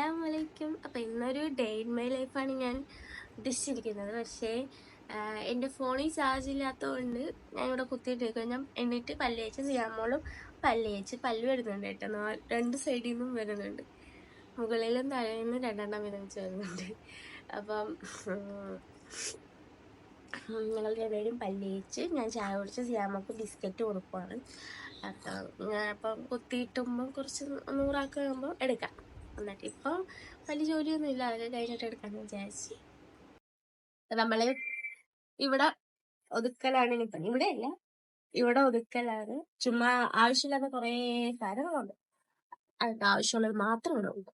അസ്സലാം അപ്പം അപ്പോൾ ഇന്നൊരു ഡേ ഇൻ മൈ ലൈഫാണ് ഞാൻ ഉദ്ദേശിച്ചിരിക്കുന്നത്. പക്ഷേ എന്റെ ഫോണിൽ ചാർജ് ഇല്ലാത്തതുകൊണ്ട് ഞാൻ ഇവിടെ കുത്തിയിട്ട് ഞാൻ എന്നിട്ട് പല്ല് തേച്ച് ചെയ്യാമോളും പല്ല് തേച്ച് പല്ല് വരുന്നുണ്ട് കേട്ടോ. രണ്ട് സൈഡിൽ നിന്നും വരുന്നുണ്ട്. മുകളിലും തലയിൽ രണ്ടെണ്ണം വിരമിച്ച് വരുന്നുണ്ട്. അപ്പം ഞങ്ങൾ രണ്ടുപേരും പല്ല് തേച്ച് ഞാൻ ചായ കുടിച്ച് സിയാമക്ക് ബിസ്ക്കറ്റ് കൊടുക്കുവാണ്. അപ്പം അപ്പം കുത്തിയിട്ടുമ്പോൾ കുറച്ച് നൂറാക്കുമ്പോൾ എടുക്കാം. എന്നിട്ട് ഇപ്പോൾ വലിയ ജോലിയൊന്നും ഇല്ല അതൊക്കെ കഴിഞ്ഞിട്ട് എടുക്കാമെന്ന് വിചാരിച്ച്. നമ്മൾ ഇവിടെ ഒതുക്കലാണ് ഇനി പണി. ഇവിടെ അല്ല ഇവിടെ ഒതുക്കലാണ്. ചുമ്മാ ആവശ്യമില്ലാത്ത കുറേ കാര്യങ്ങളുണ്ട്. അതിന്റെ ആവശ്യമുള്ളത് മാത്രം ഇവിടെ ഉണ്ട്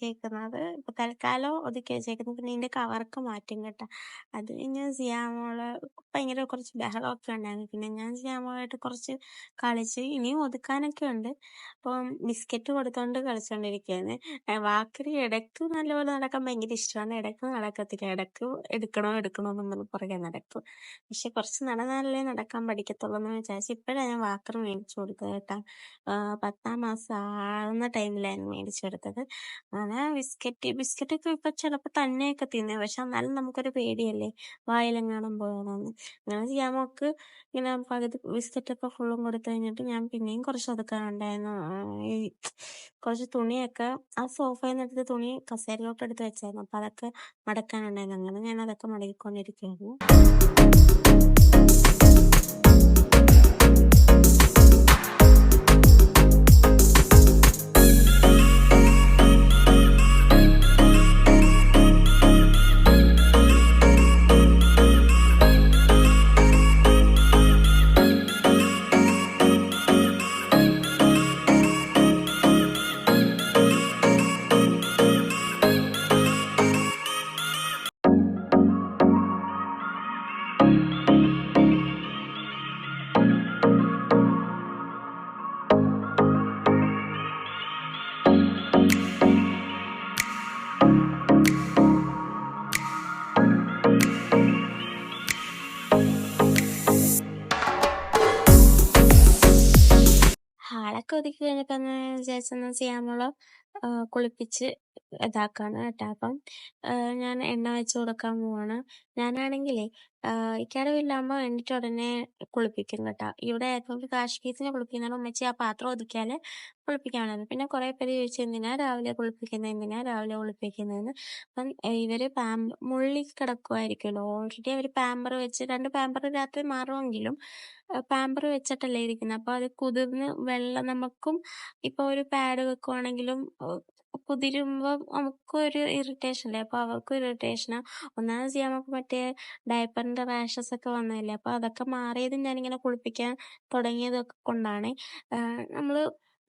വെച്ചേക്കുന്നത്. ഇപ്പൊ തൽക്കാലം ഒതുക്കി വെച്ചേക്കുന്നത്. പിന്നെ ഇതിന്റെ കവറൊക്കെ മാറ്റും കേട്ടോ. അത് കഴിഞ്ഞ് സിയാമോൾ ഭയങ്കര കുറച്ച് ബഹളമൊക്കെ ഉണ്ടായിരുന്നു. പിന്നെ ഞാൻ സിയാമോളായിട്ട് കുറച്ച് കളിച്ച് ഇനിയും ഒതുക്കാനൊക്കെ ഉണ്ട്. അപ്പം ബിസ്ക്കറ്റ് കൊടുത്തോണ്ട് കളിച്ചോണ്ടിരിക്കുകയാണ് വാക്കറി ഇടയ്ക്ക് നല്ലപോലെ നടക്കാൻ ഭയങ്കര ഇഷ്ടമാണ്. ഇടയ്ക്ക് നടക്കത്തില്ല. ഇടയ്ക്ക് എടുക്കണോ എടുക്കണോ എന്നുള്ള പുറകെ നടക്കും പക്ഷെ കുറച്ച് നടന്നാലേ നടക്കാൻ പഠിക്കത്തുള്ളൂ എന്ന് വിചാരിച്ചു ഇപ്പോഴാണ് ഞാൻ വാക്കർ മേടിച്ചു കൊടുത്തത് കേട്ടോ. പത്താം മാസം ആവുന്ന ടൈമിലായിരുന്നു മേടിച്ചെടുത്തത് അങ്ങനെ ബിസ്ക്കറ്റ് ബിസ്ക്കറ്റ് ഒക്കെ ഇപ്പൊ ചിലപ്പോ തന്നെയൊക്കെ തിന്നെ. പക്ഷെ എന്നാലും നമുക്കൊരു പേടിയല്ലേ? വായിലെങ്ങാനും പോകണമെന്ന് അങ്ങനെ ചെയ്യാമോക്ക് ഇങ്ങനെ പകുതി ബിസ്ക്കറ്റൊക്കെ ഫുള്ളും കൊടുത്തു കഴിഞ്ഞിട്ട് ഞാൻ പിന്നെയും കുറച്ച് ഒതുക്കാനുണ്ടായിരുന്നു ഈ കുറച്ച് തുണിയൊക്കെ ആ സോഫയിൽ നിന്ന് എടുത്ത തുണി കസേരയിലോട്ട് എടുത്ത് വെച്ചായിരുന്നു. അപ്പൊ അതൊക്കെ മടക്കാനുണ്ടായിരുന്നു. അങ്ങനെ ഞാൻ അതൊക്കെ മടക്കിക്കൊണ്ടിരിക്കുകയായിരുന്നു. ഹാളൊക്കെ ഒതുക്കി കഴിഞ്ഞപ്പന്ന് വിചാരിച്ചെന്നാ ആഹ് കുളിപ്പിച്ച് ഇതാക്കാണ് കേട്ടോ. അപ്പം ഞാൻ എണ്ണ വെച്ച് കൊടുക്കാൻ പോവാണ്. ഞാനാണെങ്കിലേ ഇക്കാടെ വീട്ടിലാകുമ്പോ എണീറ്റ ഉടനെ കുളിപ്പിക്കും കേട്ടോ. ഇവിടെ ഏറ്റവും കാശ് കേസിനെ കുളിപ്പിക്കുന്നതാണ് ഉമ്മച്ചി ആ പാത്രം ഒതുക്കിയാൽ കുളിപ്പിക്കാൻ. പിന്നെ കുറെ പേര് ചോദിച്ചു എന്തിനാ രാവിലെ കുളിപ്പിക്കുന്നത് എന്തിനാ രാവിലെ കുളിപ്പിക്കുന്നതെന്ന്. അപ്പം ഇവർ പാമ്പ് മുള്ളി കിടക്കുമായിരിക്കുമല്ലോ ഓൾറെഡി അവർ പാമ്പർ വെച്ച് രണ്ട് പാമ്പർ രാത്രി മാറുമെങ്കിലും പാമ്പർ വെച്ചിട്ടല്ലേ ഇരിക്കുന്നത്. അപ്പോൾ അത് കുതിർന്ന് വെള്ളം നമുക്കും ഇപ്പൊ ഒരു പാഡ് വെക്കുവാണെങ്കിലും കുതിരുമ്പോ നമുക്കൊരു ഇറിറ്റേഷൻ അല്ലേ അപ്പൊ അവർക്കും ഇറിറ്റേഷനാ ഒന്നാമത് ചെയ്യാൻ നമുക്ക് മറ്റേ ഡയപ്പറിന്റെ റാഷസ് ഒക്കെ വന്നതല്ലേ? അപ്പൊ അതൊക്കെ മാറിയത് ഞാനിങ്ങനെ കുളിപ്പിക്കാൻ തുടങ്ങിയതൊക്കെ കൊണ്ടാണ്. നമ്മൾ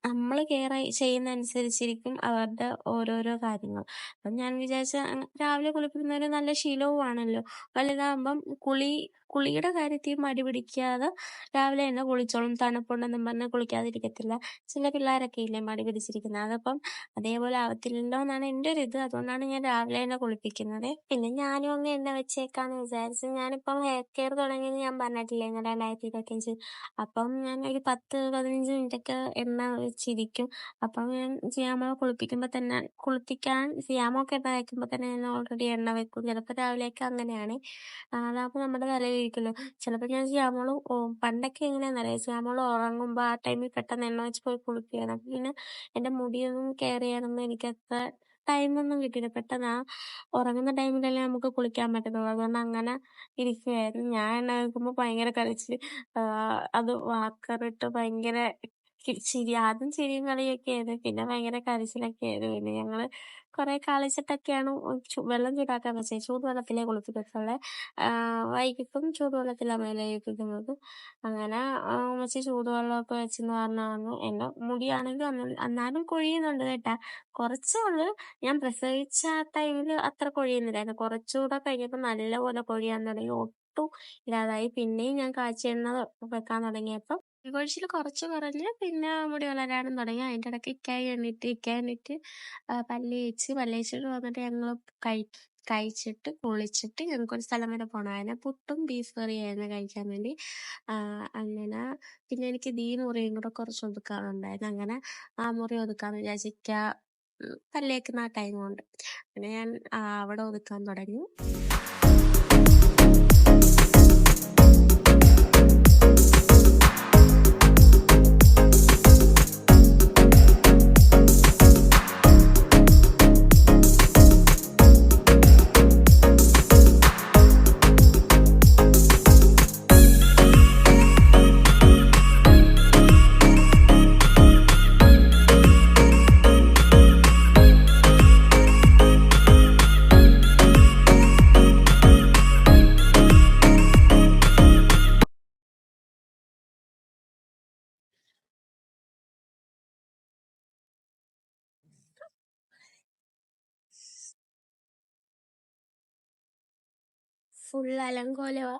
നമ്മൾ കെയർ ചെയ്യുന്ന അനുസരിച്ചിരിക്കും അവരുടെ ഓരോരോ കാര്യങ്ങൾ. അപ്പം ഞാൻ വിചാരിച്ച രാവിലെ കുളിപ്പിക്കുന്ന ഒരു നല്ല ശീലവുമാണല്ലോ. വലുതാകുമ്പം കുളി കുളിയുടെ കാര്യത്തിൽ മടി പിടിക്കാതെ രാവിലെ തന്നെ കുളിച്ചോളും തണുപ്പുണ്ടെന്നും പറഞ്ഞ് കുളിക്കാതിരിക്കത്തില്ല. ചില പിള്ളേരൊക്കെ ഇല്ലേ മടി പിടിച്ചിരിക്കുന്നത് അതപ്പം അതേപോലെ ആവത്തില്ലല്ലോ എന്നാണ് എന്റെ ഒരു ഇത് അതുകൊണ്ടാണ് ഞാൻ രാവിലെ തന്നെ കുളിപ്പിക്കുന്നത്. പിന്നെ ഞാനും അങ്ങ് എണ്ണ വെച്ചേക്കാന്ന് വിചാരിച്ചു ഞാനിപ്പം ഹെയർ കെയർ തുടങ്ങിയത് ഞാൻ പറഞ്ഞിട്ടില്ലേ രണ്ടായിരത്തി ഇരുപത്തിയഞ്ച്? അപ്പം ഞാൻ ഒരു പത്ത് പതിനഞ്ച് മിനിറ്റൊക്കെ എണ്ണ വെച്ചിരിക്കും. അപ്പം ഞാൻ സിയാമോ കുളിപ്പിക്കുമ്പോൾ തന്നെ കുളിപ്പിക്കാൻ സിയാമൊക്കെ എണ്ണ വയ്ക്കുമ്പോൾ തന്നെ ഞാൻ ഓൾറെഡി എണ്ണ വെക്കും. ചിലപ്പോൾ രാവിലെയൊക്കെ അങ്ങനെയാണ്. അതാകുമ്പോൾ നമ്മുടെ തലയിലിരിക്കുമല്ലോ ചിലപ്പോൾ ഞാൻ ചെയ്യാമോൾ പണ്ടൊക്കെ എങ്ങനെയാണെന്നറിയാം ചെയ്യാമോൾ ഉറങ്ങുമ്പോൾ ആ ടൈമിൽ പെട്ടെന്ന് എണ്ണ വെച്ച് പോയി കുളിക്കുകയാണ് അപ്പം പിന്നെ എന്റെ മുടിയൊന്നും കെയർ ചെയ്യാനൊന്നും എനിക്കത്ര ടൈമൊന്നും കിട്ടിയില്ല. പെട്ടെന്ന് ആ ഉറങ്ങുന്ന ടൈമിലല്ലേ നമുക്ക് കുളിക്കാൻ പറ്റത്തുള്ളൂ. അതുകൊണ്ട് അങ്ങനെ ഇരിക്കുകയായിരുന്നു ഞാൻ എണ്ണ വെക്കുമ്പോൾ ഭയങ്കര കരച്ചിൽ അത് വാക്കറിട്ട് ഭയങ്കര ചിരി ആദ്യം ചിരിയും കളിയൊക്കെ ആയിരുന്നു. പിന്നെ ഭയങ്കര കരച്ചിലൊക്കെ ആയിരുന്നു. പിന്നെ ഞങ്ങൾ കുറെ കളിച്ചിട്ടൊക്കെയാണ് വെള്ളം ചൂടാക്കാൻ വെച്ചത് ചൂടുവെള്ളത്തിലേ കുളിപ്പിക്കത്തുള്ളേ. വൈകിട്ടും ചൂടുവെള്ളത്തിലാണ് മേലെ കുളിക്കുന്നത് അങ്ങനെ ഉമ്മച്ചി ചൂടുവെള്ളമൊക്കെ വെച്ചെന്ന് പറഞ്ഞാണ് എന്റെ മുടിയാണെങ്കിൽ എന്നാലും കൊഴിയുന്നുണ്ട് കേട്ടാ. കുറച്ചേ ഉള്ളൂ ഞാൻ പ്രസവിച്ച ആ ടൈമിൽ അത്ര കൊഴിയുന്നില്ലായിരുന്നു. കുറച്ചുകൂടെ കഴിഞ്ഞപ്പോൾ നല്ലപോലെ കൊഴിയാൻ തുടങ്ങി. ഒട്ടും ഇല്ലാതായി. പിന്നെയും ഞാൻ കാച്ചിയെണ്ണ വെക്കാൻ തുടങ്ങിയപ്പോൾ കൊഴിച്ചിൽ കുറച്ച് കുറഞ്ഞ് പിന്നെ മുടി വളരാനും തുടങ്ങി. അതിന്റെ ഇടയ്ക്ക് ഇക്കായി എണ്ണിട്ട് ഇക്കായി എണ്ണിട്ട് പല്ല് തേച്ച് പല്ല് തേച്ചിട്ട് വന്നിട്ട് ഞങ്ങൾ കഴി കഴിച്ചിട്ട് കുളിച്ചിട്ട് ഞങ്ങൾക്കൊരു സ്ഥലം വരെ പോകണമായിരുന്നു പുട്ടും ബീഫ് കറിയായിരുന്നു കഴിക്കാൻ വേണ്ടി. അങ്ങനെ പിന്നെ എനിക്ക് ദീ മുറിയും കൂടെ കുറച്ച് ഒതുക്കാനുണ്ടായിരുന്നു. അങ്ങനെ ആ മുറി ഒതുക്കാന്ന് വിചാരിച്ചിരിക്കുക പല്ലേക്കുന്ന ആ ടൈം കൊണ്ട്. പിന്നെ ഞാൻ അവിടെ ഒതുക്കാൻ തുടങ്ങി. ഫുൾ അലങ്കോലവാ.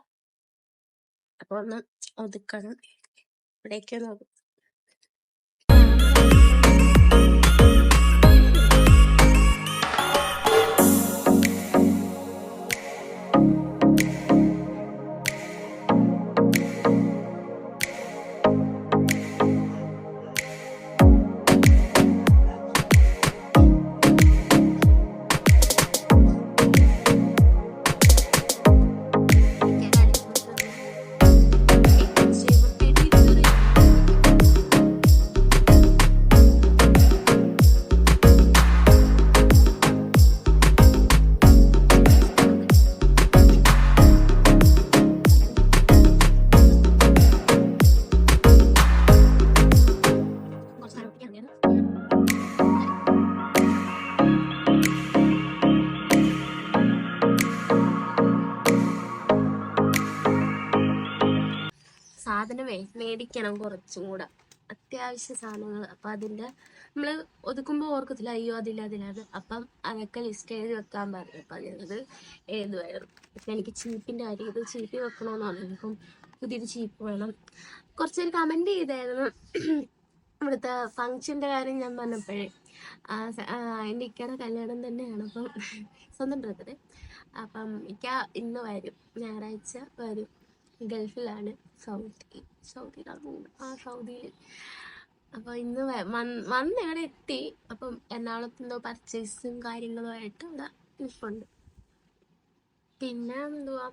അപ്പൊ ഒന്ന് ഒതുക്കണം. ഇവിടേക്ക് ഒന്ന് സാധനമേ മേടിക്കണം കുറച്ചും കൂടെ. അത്യാവശ്യ സാധനങ്ങൾ. അപ്പൊ അതിന്റെ നമ്മൾ ഒതുക്കുമ്പോ ഓർക്കത്തില്ല അയ്യോ അതില്ല അതിലാണ് അപ്പം അതൊക്കെ ലിസ്റ്റ് എഴുതി വെക്കാൻ പറഞ്ഞു. അപ്പൊ അതിനത് എഴുതുമായിരുന്നു ഇപ്പൊ എനിക്ക് ചീപ്പിന്റെ കാര്യം ഇത് ചീപ്പി വെക്കണമെന്ന് പറഞ്ഞു ഇപ്പം പുതിയൊരു ചീപ്പ് വേണം. കുറച്ചൊരു കമന്റ് ചെയ്തായിരുന്നു. ഇവിടുത്തെ ഫങ്ഷന്റെ കാര്യം ഞാൻ പറഞ്ഞപ്പോഴേ. എന്റെ ഇക്കയുടെ കല്യാണം തന്നെയാണ്. അപ്പം സ്വന്തം ബ്രദറെ അപ്പം ഇക്ക ഇന്ന് വരും. ഞായറാഴ്ച വരും. ഗൾഫിലാണ്. സൗദി സൗദിയിലാണ് ആ സൗദിയിൽ. അപ്പോൾ ഇന്ന് വന്ന് ഇവിടെ എത്തി. അപ്പം എറണാകുളത്ത് എന്തോ പർച്ചേസും കാര്യങ്ങളും ആയിട്ട് ഇവിടെ നിൽപ്പുണ്ട് പിന്നെ എന്തുവാ?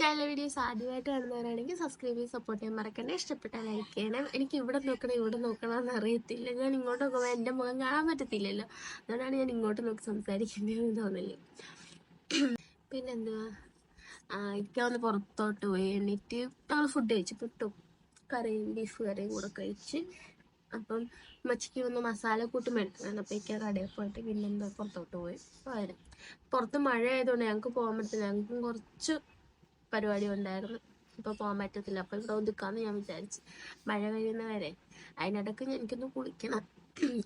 ചാനൽ വീഡിയോസ് ആദ്യമായിട്ട് കാണുന്നവരാണെങ്കിൽ സബ്സ്ക്രൈബ് ചെയ്ത് സപ്പോർട്ട് ചെയ്യാൻ മറക്കണ്ട. ഇഷ്ടപ്പെട്ട ലൈക്ക് ചെയ്യണം. എനിക്ക് ഇവിടെ നോക്കണം ഇവിടെ നോക്കണം എന്ന് അറിയത്തില്ല. ഞാൻ ഇങ്ങോട്ട് നോക്കുമ്പോൾ എന്റെ മുഖം കാണാൻ പറ്റത്തില്ലല്ലോ. അതുകൊണ്ടാണ് ഞാൻ ഇങ്ങോട്ട് നോക്കി സംസാരിക്കേണ്ടതെന്ന് തോന്നില്ല പിന്നെന്തുവാ ഇക്ക ഒന്ന് പുറത്തോട്ട് പോയി എണീറ്റ് ഞങ്ങൾ ഫുഡ് കഴിച്ചു കിട്ടും. കറിയും ബീഫ് കറിയും കൂടെ കഴിച്ച്. അപ്പം മച്ചിക്ക് ഒന്ന് മസാല കൂട്ട് മേടിക്കണം ഇക്ക കടയിൽ പോയിട്ട് പിന്നെ എന്താ പുറത്തോട്ട് പോയി വരും പുറത്ത് മഴ ആയതുകൊണ്ട് ഞങ്ങൾക്ക് പോകാൻ പറ്റില്ല ഞങ്ങൾക്കും കുറച്ച് പരിപാടി ഉണ്ടായിരുന്നു. ഇപ്പോൾ പോകാൻ പറ്റത്തില്ല. അപ്പോൾ ഇവിടെ ഒതുക്കാന്ന് ഞാൻ വിചാരിച്ചു മഴ കഴിയുന്നവരെ അതിനിടയ്ക്ക് എനിക്കൊന്ന് കുളിക്കണം.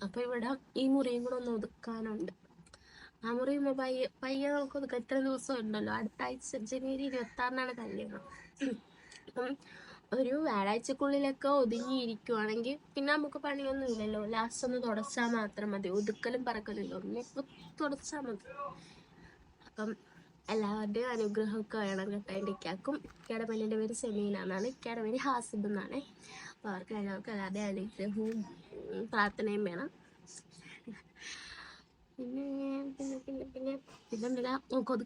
അപ്പോൾ ഇവിടെ ഈ മുറിയും കൂടെ ഒന്ന് ഒതുക്കാനുണ്ട്. ആ മുറി പയ്യെ പയ്യെ നമുക്ക് ഒതുക്കാം ദിവസം ഉണ്ടല്ലോ അടുത്ത ആഴ്ച ജനുവരി ഇരുപത്തി ആറിനാണ് കല്യാണം. ഒരു വ്യാഴാഴ്ചക്കുള്ളിലൊക്കെ ഒതുങ്ങിയിരിക്കുവാണെങ്കിൽ പിന്നെ നമുക്ക് പണിയൊന്നും ഇല്ലല്ലോ. ലാസ്റ്റ് ഒന്ന് തുടച്ചാൽ മാത്രം മതി. ഒതുക്കലും പറക്കലല്ലോ ഒന്ന് തുടച്ചാൽ മതി. അപ്പം എല്ലാവരുടെയും അനുഗ്രഹമൊക്കെ വേണം കേട്ടോ എന്റെ ഇക്കാക്കും. ഇക്കയുടെ പേര് സെമീന എന്നാണ് ഇക്കയുടെ ഹാസിബ് എന്നാണ് അപ്പോൾ അവർക്ക് എല്ലാവർക്കും എല്ലാവരുടെയും അനുഗ്രഹവും പ്രാർത്ഥനയും വേണം. പിന്നെ പിന്നെ പിന്നെ പിന്നെ പിന്നെ കൊതു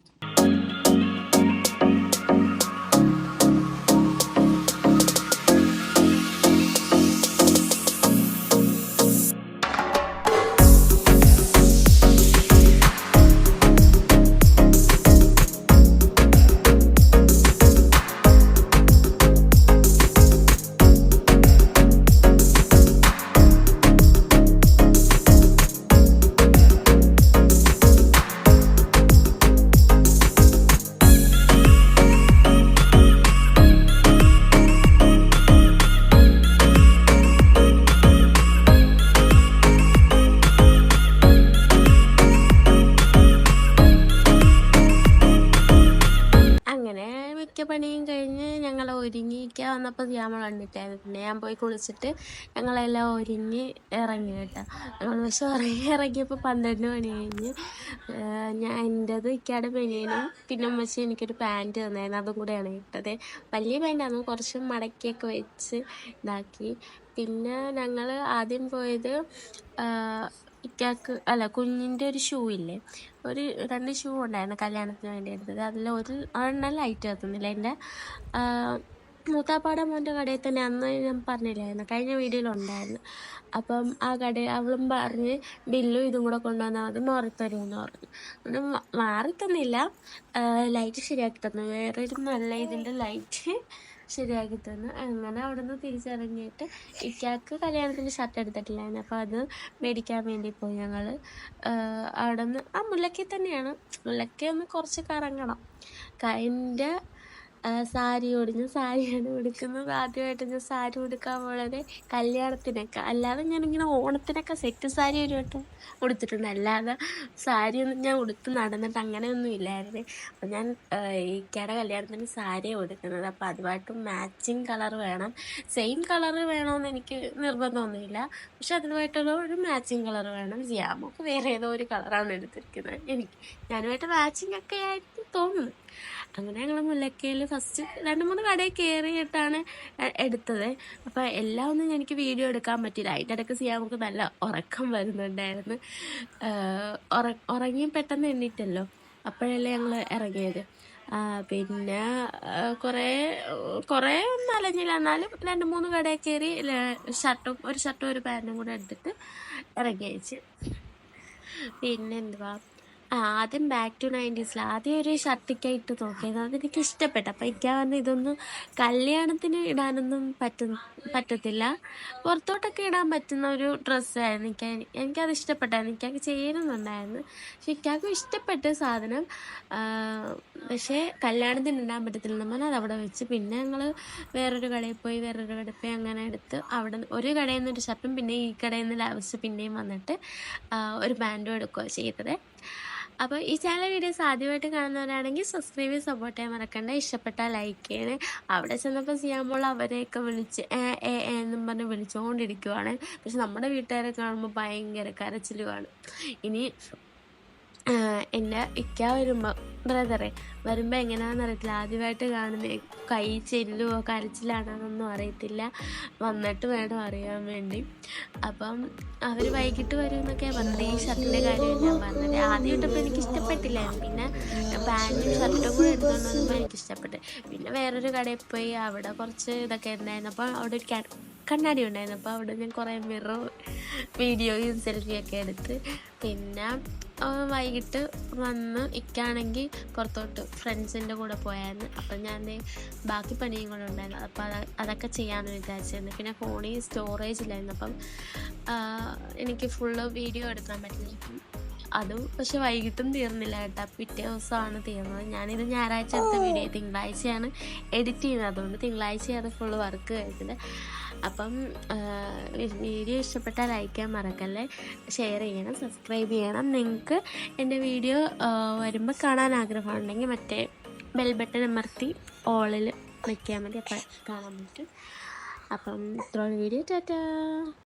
വന്നപ്പോൾ ഞാൻ കണ്ടിട്ടായിരുന്നു. പിന്നെ ഞാൻ പോയി കുളിച്ചിട്ട് ഞങ്ങളെല്ലാം ഒരുങ്ങി ഇറങ്ങി കേട്ടോ. ഞങ്ങൾ പക്ഷെ ഇറങ്ങി ഇറങ്ങിയപ്പോൾ പന്ത്രണ്ട് മണി കഴിഞ്ഞ് ഞാൻ എന്റെത് ഇക്കാട് പെനിയനും പിന്നെ ഉമ്മച്ചി എനിക്കൊരു പാന്റ് തന്നായിരുന്നു. അതും കൂടെയാണ് ഇട്ടത്. വലിയ പാന്റാന്ന് കുറച്ച് മടക്കിയൊക്കെ വെച്ച് ഇതാക്കി. പിന്നെ ഞങ്ങൾ ആദ്യം പോയത് ഇക്കാക്ക് അല്ല കുഞ്ഞിന്റെ ഒരു ഷൂ ഇല്ലേ? ഒരു രണ്ട് ഷൂ ഉണ്ടായിരുന്നു കല്യാണത്തിന് വേണ്ടി എടുത്തത്. അതിൽ ഒരു ഒരെണ്ണം ലൈറ്റ് കത്തുന്നില്ല എന്റെ മൂത്താപ്പാടെ മോന്റെ കടയിൽ തന്നെ അന്ന് ഞാൻ പറഞ്ഞില്ലായിരുന്നു. കഴിഞ്ഞ വീഡിയോയിൽ ഉണ്ടായിരുന്നു. അപ്പം ആ കട അവളും പറഞ്ഞ് ബില്ലും ഇതും കൂടെ കൊണ്ടുവന്നാൽ മതി മാറിത്തരുമെന്ന് പറഞ്ഞു. അങ്ങനെ മാറിത്തന്നില്ല ലൈറ്റ് ശരിയാക്കി തന്നു. വേറൊരു നല്ല ഇതിന്റെ ലൈറ്റ് ശരിയാക്കി തന്നു. അങ്ങനെ അവിടെ നിന്ന് തിരിച്ചറിഞ്ഞിട്ട് ഇക്കാക്ക് കല്യാണത്തിന് ഷർട്ട് എടുത്തിട്ടില്ലായിരുന്നു. അപ്പോൾ അത് മേടിക്കാൻ വേണ്ടി പോയി ഞങ്ങൾ. അവിടെ നിന്ന് ആ മുല്ലക്കി തന്നെയാണ്. മുല്ലക്കി ഒന്ന് കുറച്ച് കറങ്ങണം. എന്റെ സാരി ഓടിഞ്ഞ് സാരിയാണ് ഉടുക്കുന്നത്. ആദ്യമായിട്ട് ഞാൻ സാരി ഉടുക്കാൻ പോണത് കല്യാണത്തിനൊക്കെ. അല്ലാതെ ഞാനിങ്ങനെ ഓണത്തിനൊക്കെ സെറ്റ് സാരി ഒരു വട്ടം ഉടുത്തിട്ടുണ്ട്. അല്ലാതെ സാരി ഒന്നും ഞാൻ ഉടുത്ത് നടന്നിട്ട് അങ്ങനെയൊന്നും ഇല്ലായിരുന്നു. അപ്പം ഞാൻ ഈ ഇക്കയുടെ കല്യാണത്തിന് സാരിയാണ് ഉടുക്കുന്നത്. അപ്പോൾ അതുമായിട്ട് മാച്ചിങ് കളർ വേണം. സെയിം കളർ വേണമെന്ന് എനിക്ക് നിർബന്ധമൊന്നുമില്ല. പക്ഷെ അതുമായിട്ടുള്ള ഒരു മാച്ചിങ് കളർ വേണം. ജിയാമോക്ക് വേറെ ഏതോ ഒരു കളറാണ് എടുത്തിരിക്കുന്നത്. എനിക്ക് ഞാനുമായിട്ട് മാച്ചിങ് ഒക്കെ ആയിട്ട് തോന്നുന്നു അങ്ങനെ ഞങ്ങൾ മുല്ലക്കയിൽ ഫസ്റ്റ് രണ്ട് മൂന്ന് കടയിൽ കയറിയിട്ടാണ് എടുത്തത്. അപ്പോൾ എല്ലാം ഒന്നും എനിക്ക് വീഡിയോ എടുക്കാൻ പറ്റില്ല അതിന്റെ ഇടയ്ക്ക് നമുക്ക് നല്ല ഉറക്കം വരുന്നുണ്ടായിരുന്നു. ഉറങ്ങിയും ഉറ- ഉറങ്ങി പെട്ടെന്ന് എണ്ണീറ്റല്ലോ അപ്പോഴല്ലേ ഞങ്ങൾ ഇറങ്ങിയത്. പിന്നെ കുറേ കുറേ ഒന്നും അലഞ്ഞില്ല. എന്നാലും രണ്ട് മൂന്ന് കടയിൽ കയറി ഷർട്ടും ഒരു ഷർട്ടും ഒരു പാന്റും കൂടെ എടുത്തിട്ട് ഇറങ്ങി അയച്ച്. പിന്നെ എന്തുവാ? ആ ആദ്യം ബാക്ക് ടു നയന്റീസിൽ ആദ്യം ഒരു ഷർട്ടിക്കായിട്ട് നോക്കിയത്. അതെനിക്ക് ഇഷ്ടപ്പെട്ടു. അപ്പം എനിക്ക് പറഞ്ഞ ഇതൊന്നും കല്യാണത്തിന് ഇടാനൊന്നും പറ്റ പറ്റത്തില്ല. പുറത്തോട്ടൊക്കെ ഇടാൻ പറ്റുന്ന ഒരു ഡ്രസ്സായിരുന്നു എനിക്ക്. എനിക്കത് ഇഷ്ടപ്പെട്ടായിരുന്നു. എനിക്കത് ചെയ്യുന്നുണ്ടായിരുന്നു പക്ഷെ എനിക്കാർക്കും ഇഷ്ടപ്പെട്ട സാധനം പക്ഷേ കല്യാണത്തിന് ഇടാൻ പറ്റത്തില്ല നമ്മൾ അത് അവിടെ വെച്ച് പിന്നെ ഞങ്ങൾ വേറൊരു കടയിൽ പോയി വേറൊരു കടയിൽ പോയി അങ്ങനെ എടുത്ത് അവിടെ ഒരു കടയിൽ നിന്ന് ഒരു ഷർട്ടും പിന്നെ ഈ കടയിൽ നിന്ന് ലാവസ് പിന്നെയും വന്നിട്ട് ഒരു പാന്റും എടുക്കുകയാണ് ചെയ്തത്. അപ്പോൾ ഈ ചാനൽ വീഡിയോസ് ആദ്യമായിട്ട് കാണുന്നവരാണെങ്കിൽ സബ്സ്ക്രൈബ് ചെയ്ത് സപ്പോർട്ട് ചെയ്യാൻ മറക്കണ്ട. ഇഷ്ടപ്പെട്ടാൽ ലൈക്ക് ചെയ്യണേ. അവിടെ ചെന്നപ്പോൾ ചെയ്യാമ്പോൾ അവരെയൊക്കെ വിളിച്ച് ഏ എന്നും പറഞ്ഞ് വിളിച്ചുകൊണ്ടിരിക്കുവാണ് പക്ഷെ നമ്മുടെ വീട്ടുകാരെ കാണുമ്പോൾ ഭയങ്കര കരച്ചിലുമാണ് ഇനി എന്റെ ഇക്ക വരുമ്പോൾ ബ്രദറെ വരുമ്പോൾ എങ്ങനെയാണെന്ന് അറിയത്തില്ല. ആദ്യമായിട്ട് കാണുന്ന കൈ ചെല്ലുവോ കരച്ചിലാണോന്നൊന്നും അറിയത്തില്ല. വന്നിട്ട് വേണം അറിയാൻ വേണ്ടി. അപ്പം അവർ വൈകിട്ട് വരും എന്നൊക്കെയാണ് പറഞ്ഞത് ഈ ഷർട്ടിന്റെ കാര്യം ഞാൻ പറഞ്ഞത്. ആദ്യം എനിക്ക് ഇഷ്ടപ്പെട്ടില്ലായിരുന്നു പിന്നെ പാന്റും ഷർട്ടും കൂടെ എടുത്തുകൊണ്ട് എനിക്ക് ഇഷ്ടപ്പെട്ടു പിന്നെ വേറൊരു കടയിൽ പോയി അവിടെ കുറച്ച് ഇതൊക്കെ ഉണ്ടായിരുന്നു. അപ്പോൾ അവിടെ ഒരു കണ്ണാടി ഉണ്ടായിരുന്നു. അപ്പോൾ അവിടെ ഞാൻ കുറേ മിറർ വീഡിയോയും സെൽഫിയൊക്കെ എടുത്ത്. പിന്നെ വൈകിട്ട് വന്ന് ഇക്കാണെങ്കിൽ പുറത്തോട്ട് ഫ്രണ്ട്സിന്റെ കൂടെ പോയായിരുന്നു. അപ്പം ഞാൻ ബാക്കി പണിയും കൂടെ ഉണ്ടായിരുന്നു. അപ്പോൾ അത് അതൊക്കെ ചെയ്യാമെന്ന് വിചാരിച്ചിരുന്നു. പിന്നെ ഫോണിൽ സ്റ്റോറേജ് ഇല്ലായിരുന്നു. അപ്പം എനിക്ക് ഫുള്ള് വീഡിയോ എടുക്കാൻ പറ്റില്ല. അതും പക്ഷെ വൈകിട്ടും തീർന്നില്ല കേട്ടോ. പിറ്റേ ദിവസമാണ് തീർന്നത്. ഞാനിത് ഞായറാഴ്ച എടുത്ത വീഡിയോ തിങ്കളാഴ്ചയാണ് എഡിറ്റ് ചെയ്യുന്നത്. അതുകൊണ്ട് തിങ്കളാഴ്ചയാണ് ഫുള്ള് വർക്ക് കഴിഞ്ഞത് അപ്പം വീഡിയോ ഇഷ്ടപ്പെട്ടാൽ ലൈക്ക് ചെയ്യാൻ മറക്കല്ലേ? ഷെയർ ചെയ്യണം സബ്സ്ക്രൈബ് ചെയ്യണം. നിങ്ങൾക്ക് എന്റെ വീഡിയോ വരുമ്പോൾ കാണാൻ ആഗ്രഹമുണ്ടെങ്കിൽ മറ്റേ ബെൽ ബട്ടൺ അമർത്തി ഓളിൽ ചെയ്യാൻ മതി അപ്പം കാണാൻ പറ്റും. അപ്പം ഇത്രയുള്ള വീഡിയോ. ടാറ്റാ.